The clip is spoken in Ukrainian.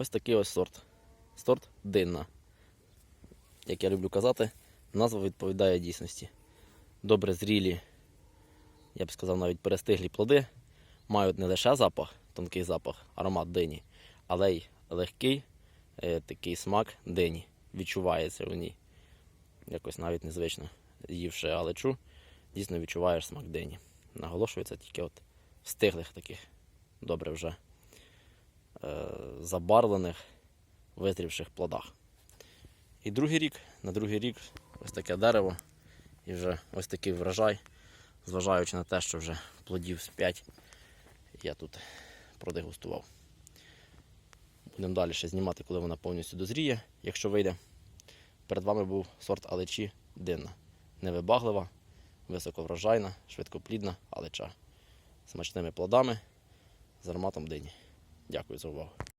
ось такий ось сорт. Сорт динна. Як я люблю казати, назва відповідає дійсності. Добре зрілі, я б сказав, навіть перестиглі плоди мають не лише запах, тонкий запах, аромат дині, але й легкий е, такий смак дині. Відчувається у ній. Якось навіть незвично ївши алечу, дійсно відчуваєш смак дині. Наголошується тільки от в стиглих таких добре вже забарвлених, визрівших плодах. І другий рік, на другий рік ось таке дерево і вже ось такий врожай, зважаючи на те, що вже плодів з 5 я тут продегустував. Будемо далі ще знімати, коли вона повністю дозріє, якщо вийде. Перед вами був сорт алечі динна. Невибаглива, високоврожайна, швидкоплідна алеча. Смачними плодами з ароматом дині. Дякую за увагу.